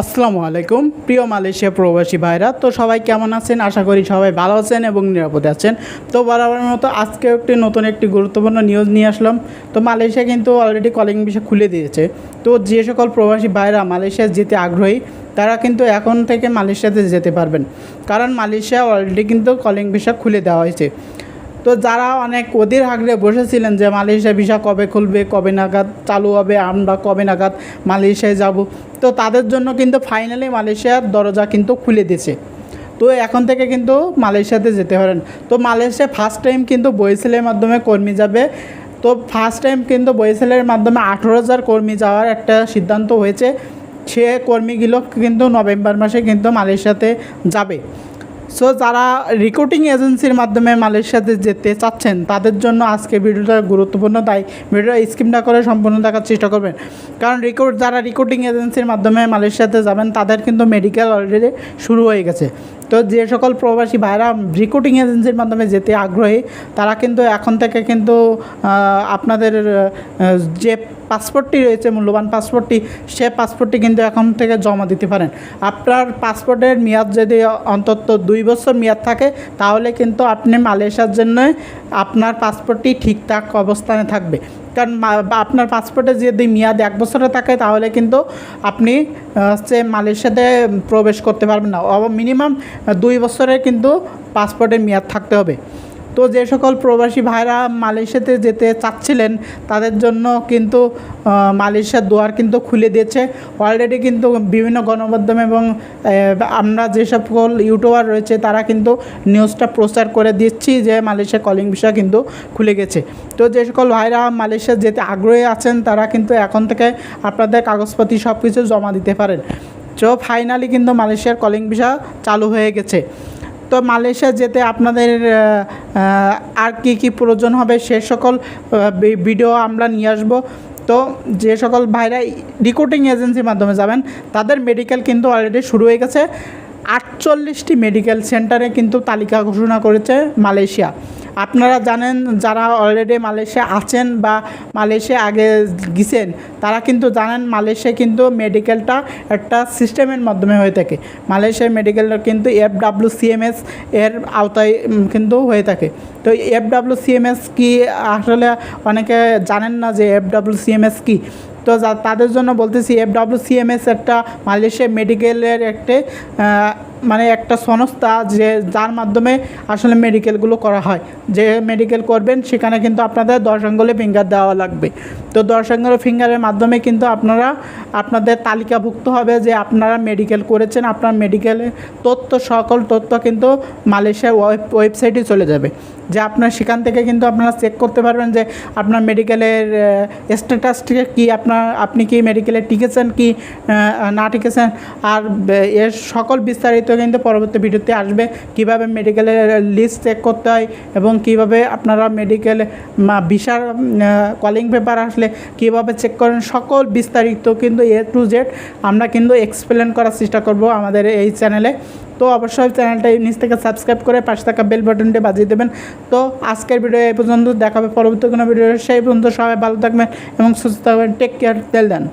আসসালামু আলাইকুম। প্রিয় মালয়েশিয়া প্রবাসী ভাইরা, তো সবাই কেমন আছেন? আশা করি সবাই ভালো আছেন এবং নিরাপদে আছেন। তো বরাবরের মতো আজকে একটি নতুন একটি গুরুত্বপূর্ণ নিউজ নিয়ে আসলাম। তো মালয়েশিয়া কিন্তু অলরেডি কলিং বিষয় খুলে দিয়েছে। তো যে সকল প্রবাসী ভাইরা মালয়েশিয়া যেতে আগ্রহী, তারা কিন্তু এখন থেকে মালয়েশিয়াতে যেতে পারবেন। কারণ মালয়েশিয়া অলরেডি কিন্তু কলিং ভিসা খুলে দেওয়া হয়েছে। তো যারা অনেক অধীর আগ্রহে বসেছিলেন যে মালয়েশিয়া ভিসা কবে খুলবে, কবে নাগাদ চালু হবে, আমরা কবে নাগাদ মালয়েশিয়ায় যাব, তো তাদের জন্য কিন্তু ফাইনালি মালয়েশিয়ার দরজা কিন্তু খুলে দিয়েছে। তো এখন থেকে কিন্তু মালয়েশিয়াতে যেতে পারেন। তো মালয়েশিয়া ফার্স্ট টাইম কিন্তু বইসেলের মাধ্যমে কর্মী যাবে। তো ফার্স্ট টাইম কিন্তু বইসেলের মাধ্যমে আঠেরো হাজার কর্মী যাওয়ার একটা সিদ্ধান্ত হয়েছে। সে কর্মীগুলো কিন্তু নভেম্বর মাসে কিন্তু মালয়েশিয়াতে যাবে। সো যারা রিক্রুটিং এজেন্সির মাধ্যমে মালয়েশিয়াতে যেতে চাচ্ছেন, তাদের জন্য আজকে ভিডিওটা গুরুত্বপূর্ণ। তাই ভিডিওটা স্কিপ না করে সম্পূর্ণ দেখার চেষ্টা করবেন। কারণ রিক্রুট যারা রিক্রুটিং এজেন্সির মাধ্যমে মালয়েশিয়াতে যাবেন, তাদের কিন্তু মেডিকেল অলরেডি শুরু হয়ে গেছে। তো যে সকল প্রবাসী ভাইরা রিক্রুটিং এজেন্সির মাধ্যমে যেতে আগ্রহী, তারা কিন্তু এখন থেকে কিন্তু আপনাদের যে পাসপোর্টটি রয়েছে, মূল্যবান পাসপোর্টটি সে পাসপোর্টটি কিন্তু এখন থেকে জমা দিতে পারেন। আপনার পাসপোর্টের মেয়াদ যদি অন্তত দুই বছর মেয়াদ থাকে, তাহলে কিন্তু আপনি মালয়েশিয়ার জন্য আপনার পাসপোর্টটি ঠিকঠাক অবস্থানে থাকবে। কারণ আপনার পাসপোর্টে যদি মেয়াদ এক বছরে থাকে, তাহলে কিন্তু আপনি হচ্ছে মালয়েশিয়াতে প্রবেশ করতে পারবেন না। মিনিমাম দুই বছরের কিন্তু পাসপোর্টের মেয়াদ থাকতে হবে। তো যে সকল প্রবাসী ভাইরা মালয়েশিয়াতে যেতে চাচ্ছিলেন, তাদের জন্য কিন্তু মালয়েশিয়ার দুয়ার কিন্তু খুলে দিয়েছে। অলরেডি কিন্তু বিভিন্ন গণমাধ্যম এবং আমরা যে সকল ইউটিউবার রয়েছে, তারা কিন্তু নিউজটা প্রচার করে দিচ্ছি যে মালয়েশিয়া কলিং বিষয় কিন্তু খুলে গেছে। তো যে সকল ভাইরা মালয়েশিয়া যেতে আগ্রহী আছেন, তারা কিন্তু এখন থেকে আপনাদের কাগজপাতি সব কিছু জমা দিতে পারেন। তো ফাইনালি কিন্তু মালয়েশিয়ার কলিং ভিসা চালু হয়ে গেছে। তো মালয়েশিয়া যেতে আপনাদের আর কি কি প্রয়োজন হবে সে সকল ভিডিও আমরা নিয়ে আসব। তো যে সকল ভাইরা রিক্রুটিং এজেন্সির মাধ্যমে যাবেন, তাদের মেডিকেল কিন্তু অলরেডি শুরু হয়ে গেছে। আটচল্লিশটি মেডিকেল সেন্টারে কিন্তু তালিকা ঘোষণা করেছে মালয়েশিয়া। আপনারা জানেন যারা অলরেডি মালয়েশিয়া আছেন বা মালয়েশিয়া আগে গেছেন, তারা কিন্তু জানেন মালয়েশিয়া কিন্তু মেডিকেলটা একটা সিস্টেমের মাধ্যমে হয়ে থাকে। মালয়েশিয়ার মেডিকেলটা কিন্তু এফ ডাব্লিউ সিএমএস এর আওতায় কিন্তু হয়ে থাকে। তো এফ ডাব্লিউ সিএমএস কি আসলে অনেকে জানেন না যে এফ ডাব্লিউ সিএমএস কী? তো তাদের জন্য বলতেছি এফ ডাব্লিউ সিএমএস একটা মালয়েশিয়া মেডিকেলের একটি মানে একটা সংস্থা যে যার মাধ্যমে আসলে মেডিকেলগুলো করা হয়। যে মেডিকেল করবেন, সেখানে কিন্তু আপনাদের দশ আঙ্গুলে ফিঙ্গার দেওয়া লাগবে। তো দশ আঙ্গুলে ফিঙ্গারের মাধ্যমে কিন্তু আপনারা, আপনাদের তালিকাভুক্ত হবে যে আপনারা মেডিকেল করেছেন, আপনার মেডিকেলের তথ্য, সকল তথ্য কিন্তু মালয়েশিয়ার ওয়েব, ওয়েবসাইটে চলে যাবে। যে আপনার সেখান থেকে কিন্তু আপনারা চেক করতে পারবেন যে আপনার মেডিকেলের স্ট্যাটাসটিকে কি, আপনার, আপনি কি মেডিকেলে টিকেছেন কি না টিকেছেন, আর, এর সকল বিস্তারিত কিন্তু পরবর্তী ভিডিওতে আসবে। কীভাবে মেডিকেলের লিস্ট চেক করতে হয় এবং কীভাবে আপনারা মেডিকেলে ভিসার কলিং পেপার আসলে কীভাবে চেক করেন, সকল বিস্তারিত কিন্তু এ টু জেড আমরা কিন্তু এক্সপ্লেন করার চেষ্টা করব আমাদের এই চ্যানেলে তো অবশ্যই চ্যানেলটা নিচ থেকে সাবস্ক্রাইব করে পাশে থাকা বেল বাটনটি বাজিয়ে দেবেন। তো আজকের ভিডিও এই পর্যন্ত দেখাবে পরবর্তী কোনো ভিডিও সেই পর্যন্ত সবাই ভালো থাকবেন এবং সুস্থ থাকবেন। টেক কেয়ার তেল দেন